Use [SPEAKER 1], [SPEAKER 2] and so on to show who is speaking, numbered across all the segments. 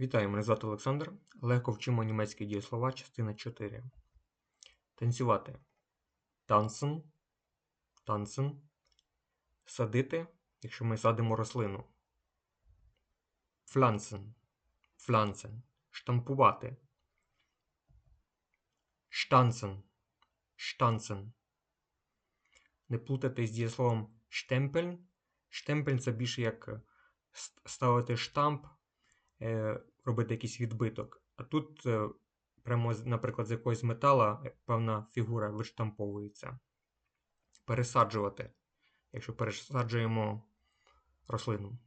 [SPEAKER 1] Вітаю, мене звати Олександр. Легко вчимо німецькі дієслова, частина 4. Танцювати. Танцен. Танцен. Садити, якщо ми садимо рослину. Pflanzen. Pflanzen. Штампувати. Штанцен. Штанцен. Не плутати з дієсловом штемпель. Штемпель це більше як ставити штамп, робити якийсь відбиток. А тут, е, прямо, наприклад, з якогось метала е, певна фігура виштамповується. Пересаджувати, якщо пересаджуємо рослину.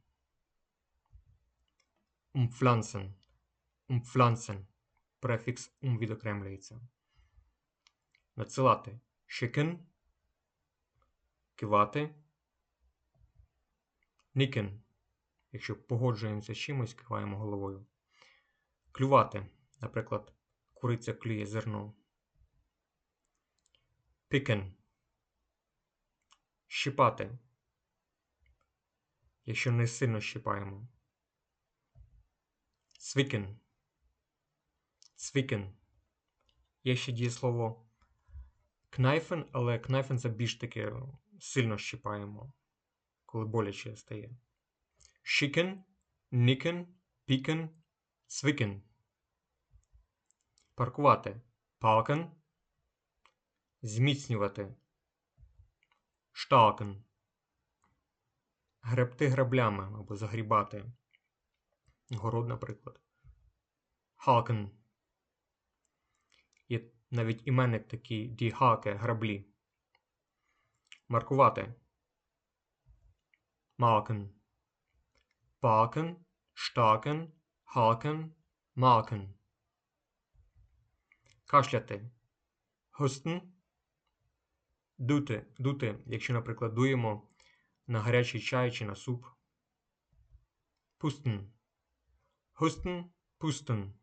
[SPEAKER 1] Umpflanzen. Umpflanzen. Префікс ум відокремлюється. Надсилати. Schicken. Кивати. Nicken. Якщо погоджуємося з чимось, киваємо головою. Клювати. Наприклад, куриця клює зерно. Picken. Щипати. Якщо не сильно щипаємо. Цвікен. Цвікен. Є ще дієслово кнайфен, але кнайфен це більш таки сильно щипаємо, коли боляче стає. Шікен, нікен, пікен, цвікен. Паркувати. Паркен. Зміцнювати. Штакен. Гребти граблями або загрібати. Город, наприклад. Хакен. Є навіть іменник такий ді хаке граблі. Маркувати. Макен. Парken, штакен, хакен, макен. Кашляти. Густен. Дути. Дути, якщо, наприклад, дуємо на гарячий чай чи на суп. Пустен. Густен, пустен.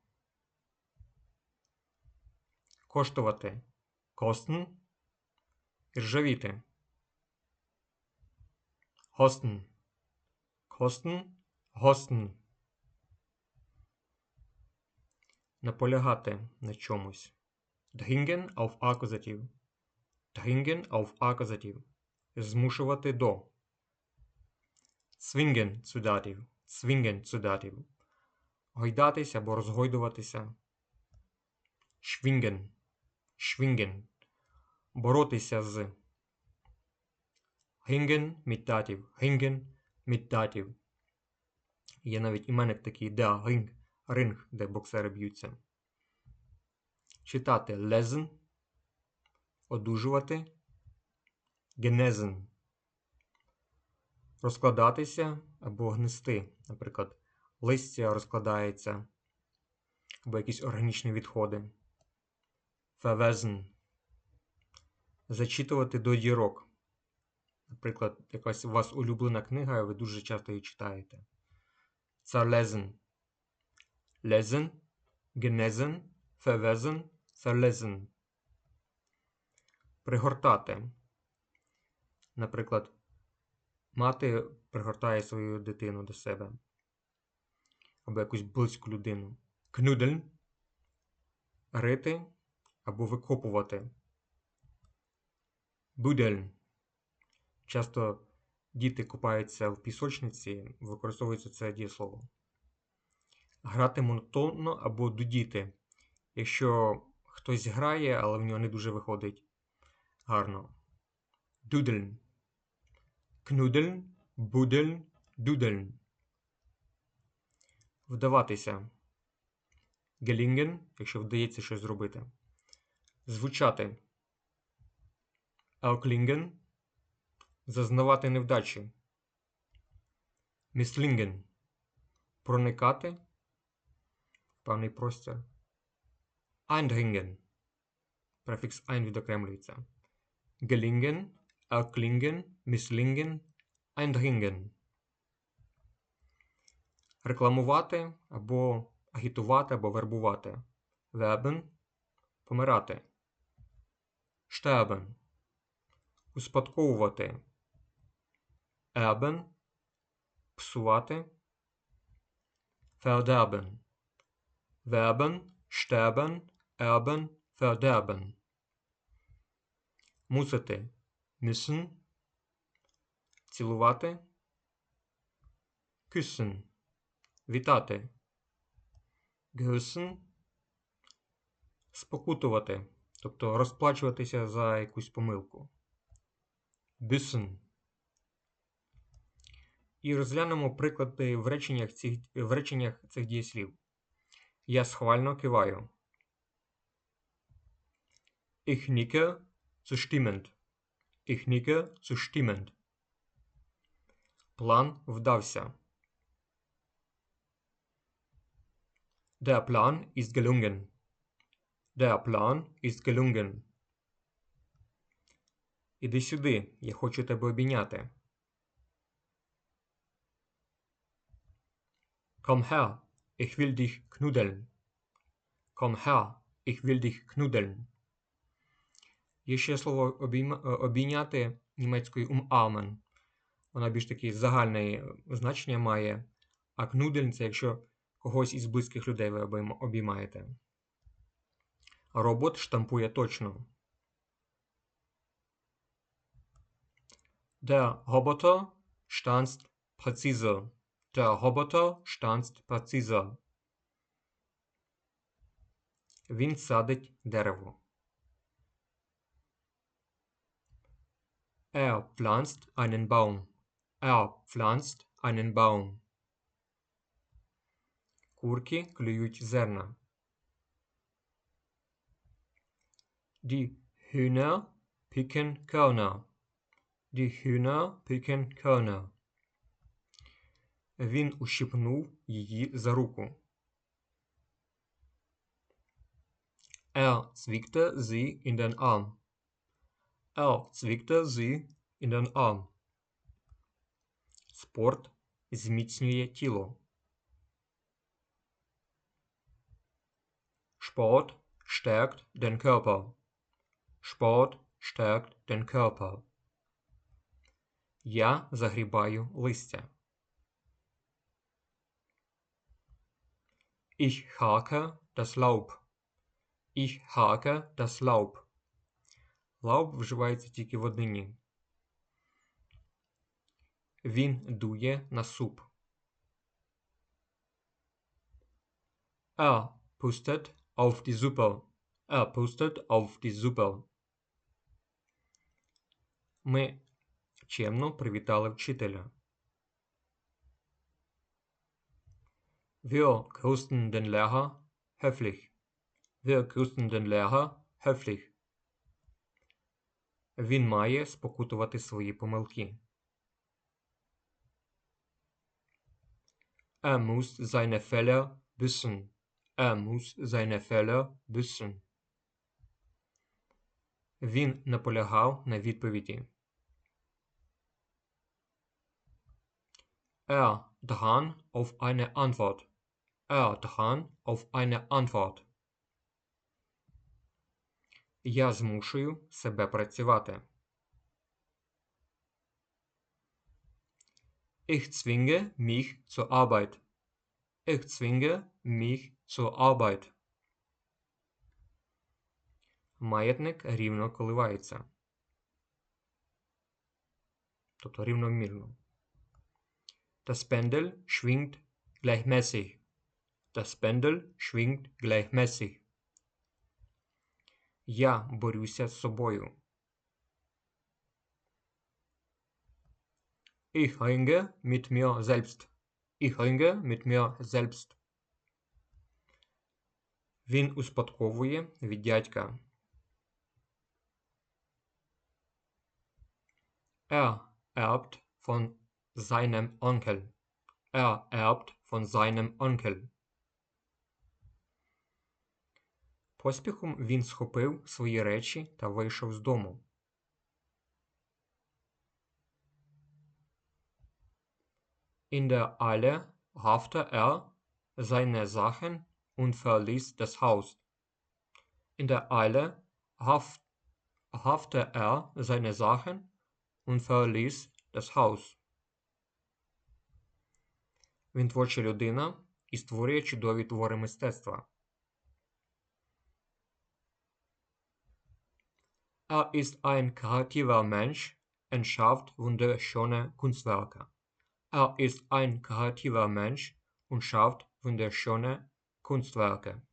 [SPEAKER 1] Коштувати. Костен. Іржавіти. Гостен. Костен. Гостен. Наполягати на чомусь. Dringen auf Акузатив. Dringen auf Акузатив. Змушувати до. Dativ. Zwingen zu Dativ. Гойдатися або розгойдуватися. Schwingen. Schwingen. Боротися з. Dativ. Hingen mit Dativ. Є навіть іменник такий да, ринг, ринг, де боксери б'ються. Читати lesen, одужувати, genesen. Розкладатися або гнести. Наприклад, листя розкладається, або якісь органічні відходи. Verwesen. Зачитувати до дірок. Наприклад, якась у вас улюблена книга, і ви дуже часто її читаєте. Zerlesen. Lesen, genesen, verwesen, verlesen. Пригортати. Наприклад, мати пригортає свою дитину до себе. Або якусь близьку людину. Knuddeln. Рити або викопувати. Будельн. Часто діти купаються в пісочниці, використовується це дієслово. Грати монотонно або дудіти. Якщо хтось грає, але в нього не дуже виходить гарно. Дудельн. Кнудельн, будельн, дудельн. Вдаватися. Гелінген, якщо вдається щось зробити. Звучати. Ауклінген. Зазнавати невдачі. Міслінген. Проникати. Певний простір. Eindringen. Префікс ein відокремлюється. Gelingen, erklingen, misslingen, eindringen. Рекламувати або агітувати, або вербувати. Werben – помирати. Sterben – успадковувати. Erben – псувати. Verderben werben, sterben, erben, verderben. Мусити müssen, цілувати, küssen, вітати, grüßen, спокутувати, тобто розплачуватися за якусь помилку. Büssen. І розглянемо приклади в реченнях цих, в реченнях цих дієслів. Я схвально киваю. Ich nicke zustimmend. Ich nicke zustimmend. План вдався. Der Plan ist gelungen. Der Plan ist gelungen. Іди сюди, я хочу тебе обійняти. Komm her, ich will dich knuddeln. Komm her, ich will dich knuddeln. Є ще слово обійняти німецькою umarmen. Вона більш таке загальне значення має, а кнудель це якщо когось із близьких людей ви обіймаєте. Робот штампує точно. Der Roboter stanzt präzise. Der Roboter stanzt präzise. Він садить дерево. Er pflanzt einen Baum. Er pflanzt einen Baum. Курки клюють зерна. Die Hühner picken Körner. Die Hühner picken Körner. Він ущипнув її за руку. Er zwickte sie in den Arm. Er zwickte sie in den Arm. Спорт зміцнює тіло. Sport stärkt den Körper. Sport stärkt den Körper. Я загрібаю листя. Ich hake das Laub. Ich hake das Laub. Laub вживається тільки в однині. Він дує на суп. Er pustet auf die Suppe. Er pustet auf die Suppe. Ми чемно привітали вчителя. Wir grüßten den Lehrer höflich. Wir grüßten den Lehrer höflich. Він має спокутувати свої помилки. Er muss seine Fehler büßen. Er muss seine Fehler büßen. Він наполягав на відповіді. Er drang auf eine Antwort. Er drang auf eine Antwort. Я змушую себе працювати. Ich zwinge mich zur Arbeit. Ich zwinge mich zur Arbeit. Маятник рівно коливається. Тобто рівномірно. Das Pendel schwingt gleichmäßig. Das Pendel schwingt gleichmäßig. Я борюся з собою. Ich ringe mit mir selbst. Ich ringe mit mir selbst. Він успадковує від дядька. Er erbt von seinem Onkel. Er erbt von seinem Onkel. Поспіхом він схопив свої речі та вийшов з дому. In der Eile raffte er seine Sachen und verließ das Haus. In der Eile raffte er seine Sachen und verließ das Haus. Він творча людина і створює чудові твори мистецтва. Er ist ein kreativer Mensch und schafft wunderschöne Kunstwerke. Er ist ein kreativer Mensch und schafft wunderschöne Kunstwerke.